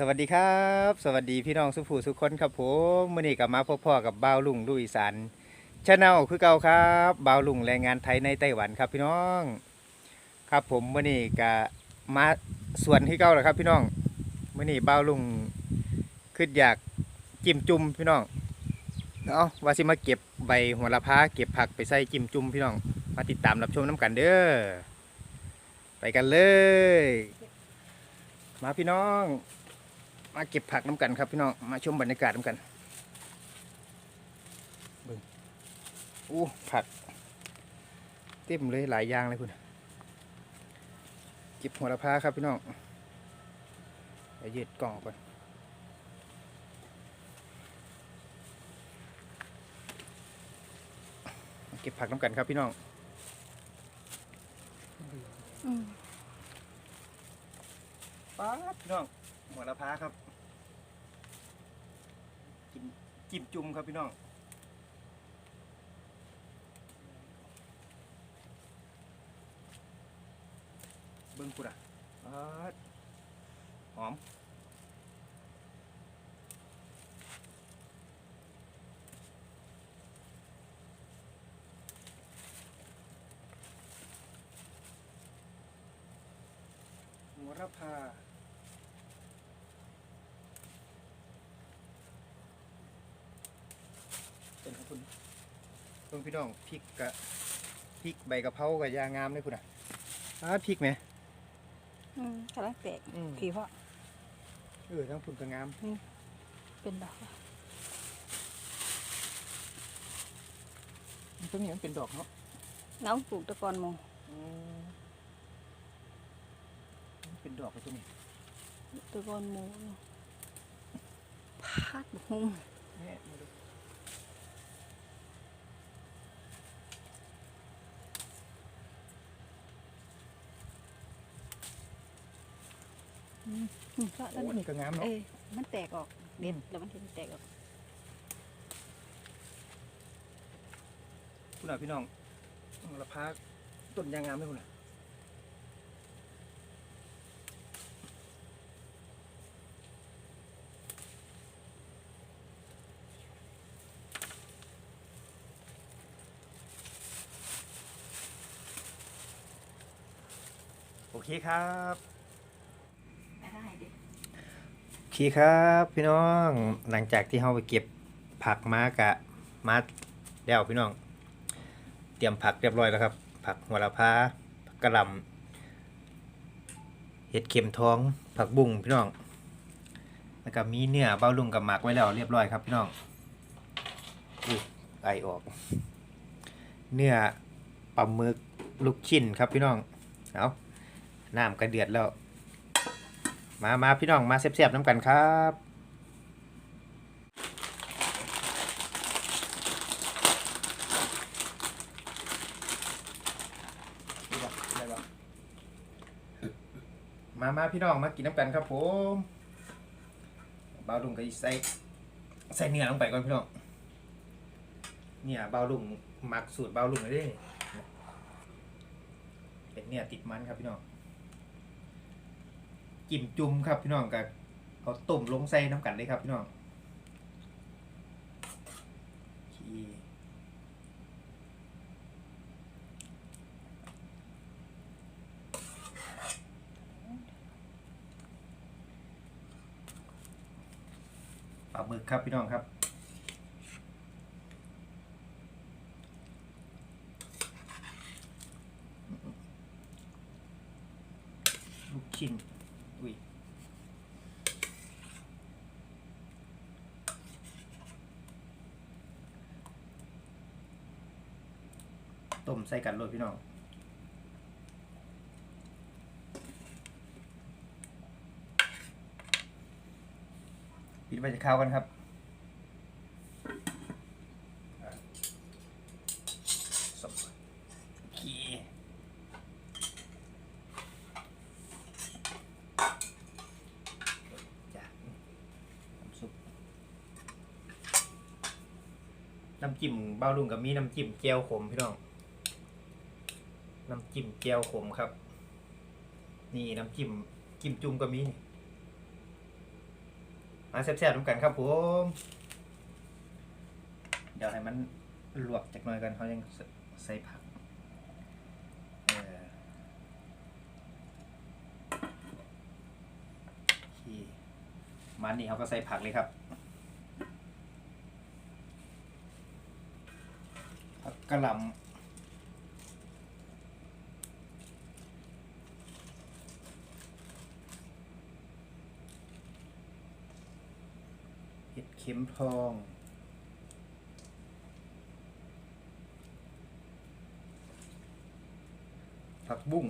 สวัสดีครับ สวัสดีพี่น้องสุภูสุคนครับผมมื่อนี้กลับมาพบพ่อกับบ่าวลุงลุยอีสานชาแนลคือเก่าครับบ่าวลุงแรงงานไทยในไต้หวันครับพี่น้อง ครับผมมื่อนี้ก็มาสวนที่เก่าแหละครับ พี่น้องมื่อนี้บ่าวลุงขึ้นอยากจิ้มจุ่มพี่น้องเนาะว่าสิมาเก็บใบหัวละพาเก็บผักไปใส่จิ้มจุ่มพี่น้อง มาติดตามรับชมน้ำกันเด้อไปกันเลย มาพี่น้อง มาเก็บผักน้ำกันครับพี่น้อง มาชมบรรยากาศน้ำกันเบิ่งอู้ผัก เต็มเลยหลายอย่างเลยคุณเก็บหัวละพาครับพี่น้องไปยืดกล่องออกก่อนมาเก็บผักน้ำกันครับพี่น้องอืมป๊าดพี่น้อง หัวละพาครับ กินจิ้มจุ่มครับพี่น้องเบิ้งกูด่ะหอมหัวละพา เป็นของคุณ เพิ่งพี่น้องพริกกะพริกใบกะเพรากับยางามเลยคุณอะอ้าพริกไหมอืมกำลังแตกอืมผีเพราะเออทั้งคุณก็งามเป็นดอกมันตัวนี้มันเป็นดอกเนาะน้องปลูกตะกอนหมงอืมมันเป็นดอกไปตัวนี้ตะกอนหมูพาดบุกหุ่มแม่มาดู อืม เพราะโอ้นั่นนี่ก็งามเอเนาะอมันแตกออกเด็ดแล้วมันถึงแตกออกคุณอะพี่น้องหัวละพาต้นยางงามเลยคุณอะโอเคครับ ได้เด็ด โอ เคครับพี่น้องหลังจากที่เราไปเก็บผักมากะมาแล้วพี่น้อง เตรียมผักเรียบร้อยแล้วครับ ผักหัวละพาผักกระหลำเห็ดเข็มทอง ผักบุ้งพี่น้องแล้วก็มีเนื้อเบ้าลุงกับหมักไว้แล้วเรียบร้อยครับพี่น้องอุ้ยไอออก เนื้อปลาหมึกลูกชิ้นครับพี่น้องเอาน้ำกระเดือดแล้ว มามาพี่น้องมาเสียบๆน้ำกันครับมามาพี่น้องมากินน้ำกันครับผมเบาลุงก็ใส่ใส่เนื้อลงไปก่อนพี่น้อง เนี่ยเบาลุงหมักสูตรเบาลุงเลยเด้เป็นเนี่ยติดมันครับพี่น้อง จิ้มจุ่มครับพี่น้องกับเอาต้มลงใส่น้ำกันเลยครับพี่น้องปลาหมึกครับพี่น้องครับ ลูกชิ้น อุ้ย ต้มใส่กันเลยพี่น้องปิดไปจะข้าวกันครับน้ำซุปน้ำจิ้มเบ้าลุงกับมีน้ำจิ้มแจ่วขมพี่น้อง น้ำจิ้มแจ่วขมครับ นี่น้ำจิ้มจิ้มจุ่มก็มีนี่มาแซ่บๆร่วมกันครับผมเดี๋ยวให้มันลวกจากหน่อยกันเขายังใส่ผักมันนี่เขาก็ใส่ผักเลยครับผักกะหล่ำ เห็ดเข็มทอง ผักบุ้ง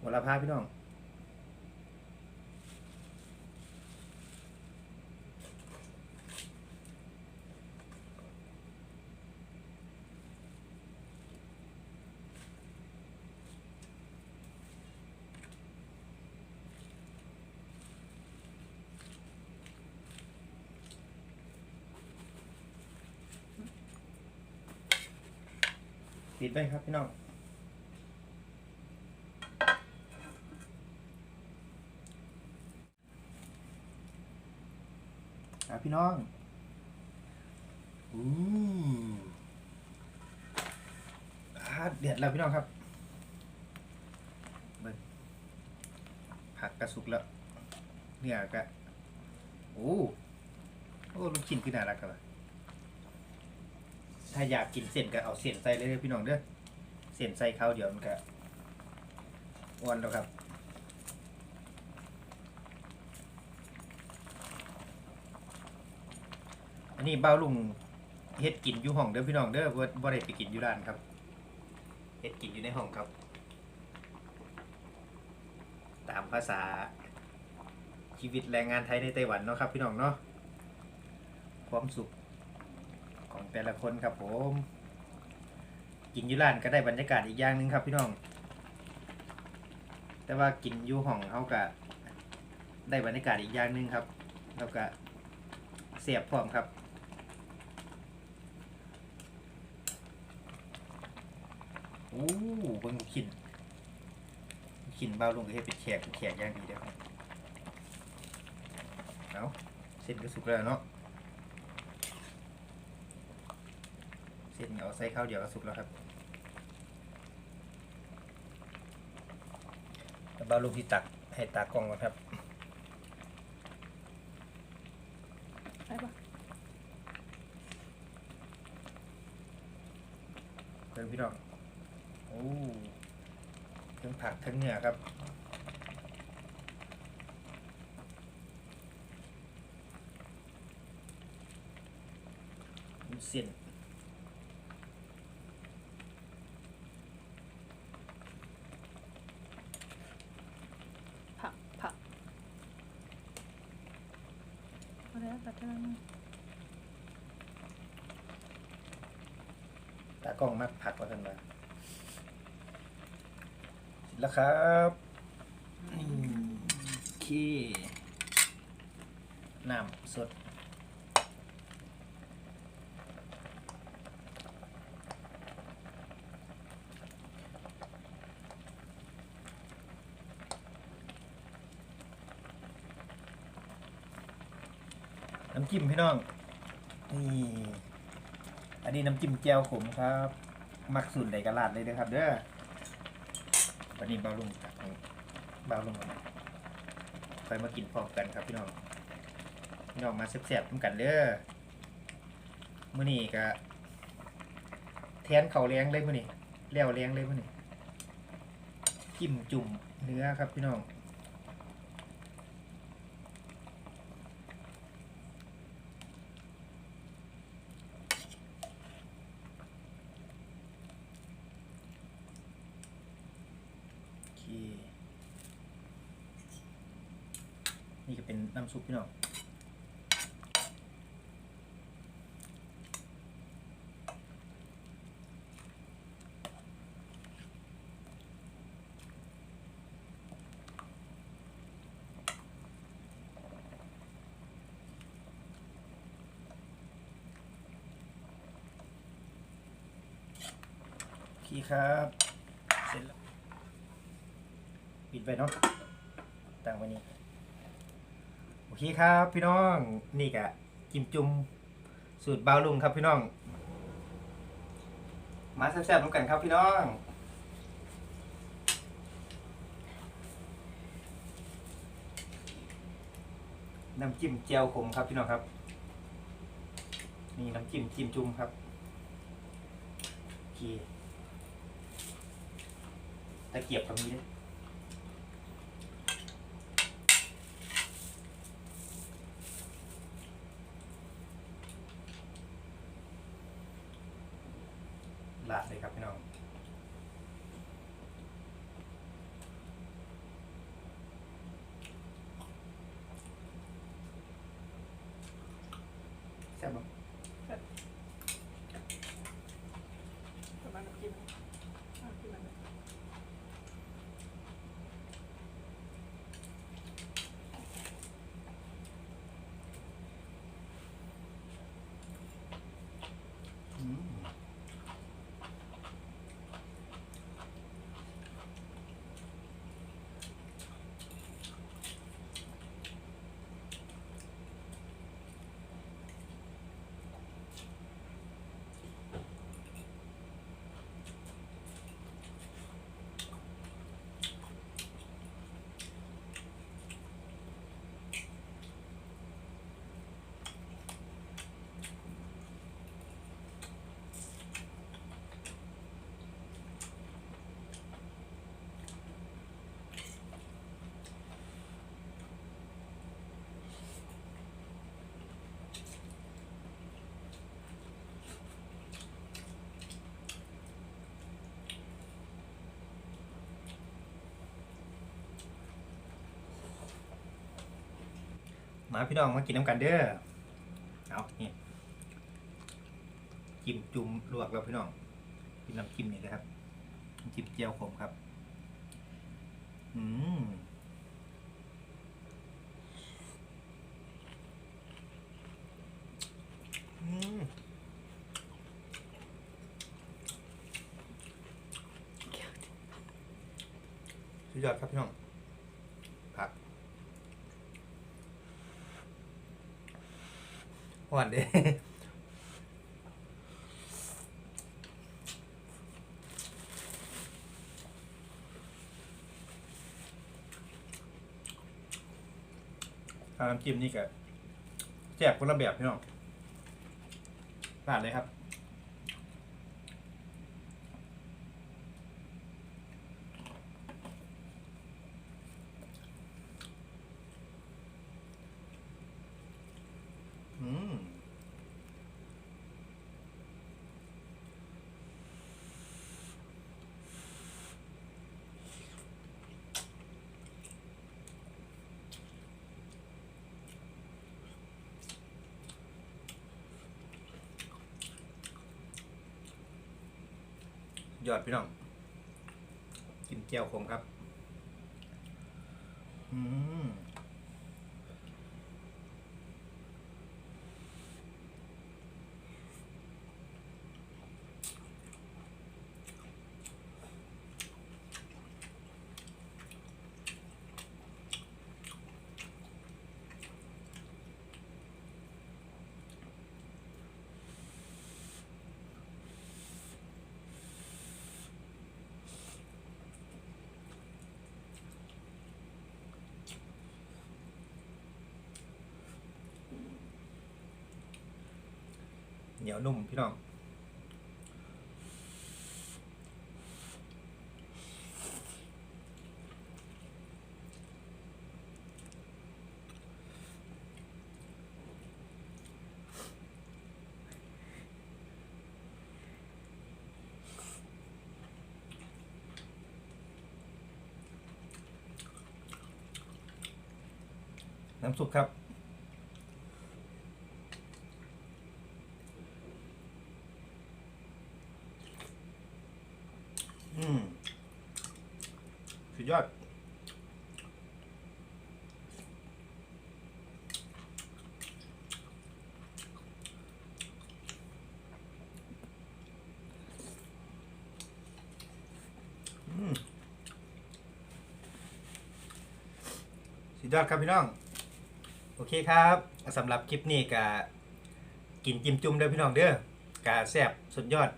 หมดละพาพี่น้อง ดไปครับพี่น้องอะพี่น้องอู้อ่าเดือดแล้วพี่น้องครับผักกระสุกแล้วเนี่ยกะโอ้โอ้ลูกชิ้นคือน่ารักกันละ ถ้าอยากกินเส้นก็เอาเส้นใส่เลยเด้อพี่น้องเด้อเส้นใส่ข้าวเดียวมันก็อ้วนแล้วครับอันนี้เบ้าลุงเฮ็ดกินอยู่ห้องเด้อพี่น้องเด้อบ่บ่ได้ไปกินอยู่ร้านครับเฮ็ดกินอยู่ในห้องครับ ตามภาษาชีวิตแรงงานไทยในไต้หวันเนาะครับ พี่น้องเนาะความสุข ของแต่ละคนครับผมกินยูร้านก็ได้บรรยากาศอีกอย่างหนึงครับพี่น้อง แต่ว่ากินยูห้องเขาก็ได้บรรยากาศอีกอย่างหนึงครับ แล้วก็เสียบพร้อมครับโอ้เบิ่งลูกขินกขินเบาลงก็เฮ็ดเป็นแขกเป็นแขกอย่างดีเด้อเอาเส้นก็สุกแล้วเนาะ เส้นเอาใส่ข้าวเดียวก็สุกแล้วครับแล้วเบาลูกที่ตักให้ตากล้องก่อนครับไปปะเพื่อนพี่น้องโอ้ทั้งผักทั้งเนื้อครับมีเส้น ผักผักเอา แล้วตัดเท่านั้นตากล้องมักผักว่ากันมาเสร็จแล้วครับนี่โอเคน้ำสด น้ำจิ้มพี่น้อง นี่ อันนี้น้ำจิ้มแจ่วขมครับ มักสูตรใดกระลาดเลยเด้อครับ เด้อวันนี้เบาลุงตักเบาลุงก่อนนะค่อยมากินพร้อมกันครับพี่น้อง พี่น้องมาแซ่บๆร่วมกันเด้อมื้อนี้ก็แทนเขาวแรงเลยมื้อนี้แล้วแรงเลยมื้อนี้จิ้มจุ่มเนื้อครับพี่น้อง โอเค นี่ก็เป็นน้ำซุปพี่น้องโอเคครับ เสร็จแล้ว ปิดไปเนาะตั้งไว้นี่โอเคครับพี่น้องนี่กะกิมจุ่มสูตรบาวลุงครับพี่น้อง มาแซ่บๆน้ำกันครับพี่น้องน้ำจิ้มเจียวขมครับพี่น้องครับ นี่น้ำจิ้มจิ้มจุ่มครับโอเคตะเกียบกับนี้ด้วย มาพี่น้องมากินน้ำกันเด้อเอานี่จิ้มจุ่มลวกแล้วพี่น้องกินน้ำจิ้มนี่นะครับจิ้มเจียวขมครับ อืมอืมสุดยอดครับพี่น้อง ผัก หวานเด้ทาน้ำจิ้มนี่ก็แจกคนละแบบพี่น้องผ่านเลยครับ อืม ยอดพี่น้อง กินแก้วขมครับ อืม เหนียวนุ่มพี่น้องน้ำซุปครับ อืม สุดยอด สุดยอดครับพี่น้อง โอเคครับสำหรับคลิปนี้ก็กินจิ้มจุ่มเด้อพี่น้องเด้อกาแซบสุดยอด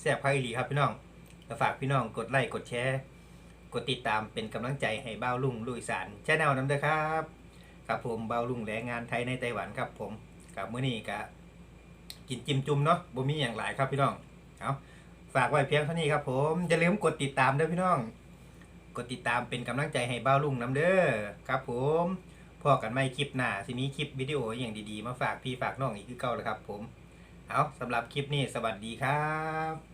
แซบภาคอีหลีครับพี่น้องฝากพี่น้องกดไลค์กดแชร์ กดติดตามเป็นกำลังใจให้เบ้าลุงลุยสารแชนแนลน้ำเด้อครับครับผมเบ้าลุงแรงงานไทยในไต้หวันครับผมกับมื้อนี้ก็กินจิ้มจุ่มเนาะบ่มีอย่างหลายครับพี่น้องเอาฝากไว้เพียงเท่านี้ครับผมอย่าลืมกดติดตามเด้อพี่น้อง กดติดตามเป็นกำลังใจให้เบ้าลุงน้ำเด้อครับ ผมพอกันไม่คลิปหน้าสิมีคลิปวิดีโออย่างดีๆ มาฝากพี่ฝากน้องอีกคือเก่าแล้วครับผมเอาสำหรับคลิปนี้สวัสดีครับ